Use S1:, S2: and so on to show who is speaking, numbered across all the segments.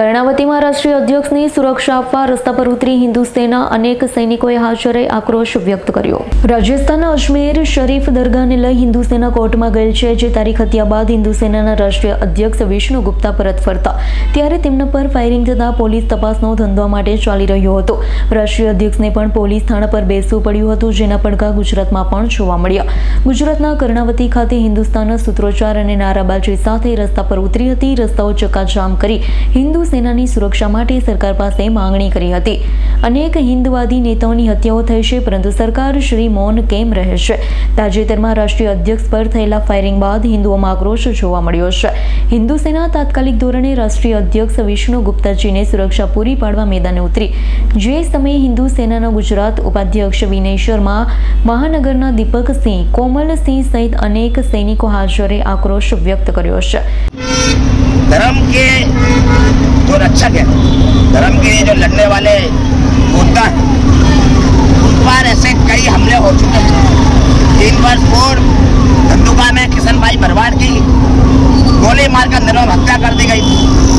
S1: કર્ણાવતીમાં રાષ્ટ્રીય અધ્યક્ષની સુરક્ષા આપવા રસ્તા પર ઉતરી હિન્દુ સેના અનેક સૈનિકોએ હાજરે આક્રોશ વ્યક્ત કર્યો. રાજસ્થાનના અજમેર શરીફ દરગાહને લઈ હિન્દુ સેના કોર્ટમાં ગયેલ છે, જે તારીખ હત્યા બાદ હિન્દુ સેનાના રાષ્ટ્રીય અધ્યક્ષ વિષ્ણુ ગુપ્તા પરત ફરતા. ત્યારે તેમના પર ફાયરિંગ થતાં પોલીસ તપાસનો ધંધો માટે ચાલી રહ્યો હતો. રાષ્ટ્રીય અધ્યક્ષને પણ પોલીસ થાણા પર બેસવું પડ્યું હતું, જેના પડઘા ગુજરાતમાં પણ જોવા મળ્યા. ગુજરાતના કર્ણાવતી ખાતે હિન્દુસ્તાનના સૂત્રોચ્ચાર અને નારાબાજી સાથે રસ્તા પર ઉતરી હતી, રસ્તાઓ ચકાજામ કરી હિન્દુ સેનાની સુરક્ષા માટે સરકાર પાસે માંગણી કરી હતી. અનેક હિન્દવાદી નેતાઓની હત્યાઓ થઈ છે, પરંતુ સરકાર શ્રી મૌન કેમ રહે છે? તાજેતરમાં રાષ્ટ્રીય અધ્યક્ષ પર થયેલા ફાયરિંગ બાદ હિન્દુઓમાં આક્રોશ જોવા મળ્યો છે. હિન્દુ સેના તાત્કાલિક ધોરણે રાષ્ટ્રીય અધ્યક્ષ વિષ્ણુ ગુપ્તાજીને સુરક્ષા પૂરી પાડવા મેદાને ઉતરી. જે સમયે હિન્દુ સેનાના ગુજરાત ઉપાધ્યક્ષ વિનય શર્મા, મહાનગરના દીપકસિંહ કોમલસિંહ સહિત અનેક સૈનિકો હાજરે આક્રોશ વ્યક્ત કર્યો છે.
S2: धर्म के जो रक्षक है। धर्म के लिए जो लड़ने वाले योद्धा हैं उन पर ऐसे कई हमले हो चुके हैं। तीन वर्ष पूर्व धंधुका में किशन भाई भरवाड़ की गोली मारकर निर्मम हत्या कर दी गई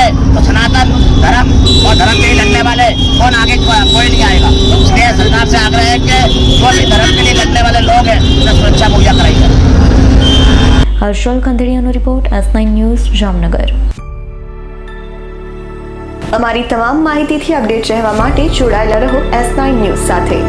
S2: तरह से हमले होंगे तो सनातन धर्म और धर्म के लिए लड़ने वाले कौन आगे को, कोई नहीं आएगा इसलिए सरकार से आग्रह है कि जो भी धर्म के लिए लड़ने वाले लोग हैं उन्हें सुरक्षा मुहैया कराई जाए
S1: Harshal ખંડેરિયાનો report S nine news Jamnagar
S3: અમારી તમામ માહિતીથી અપડેટ રહેવા માટે જોડાયેલા રહો એસ નાઇન ન્યૂઝ સાથે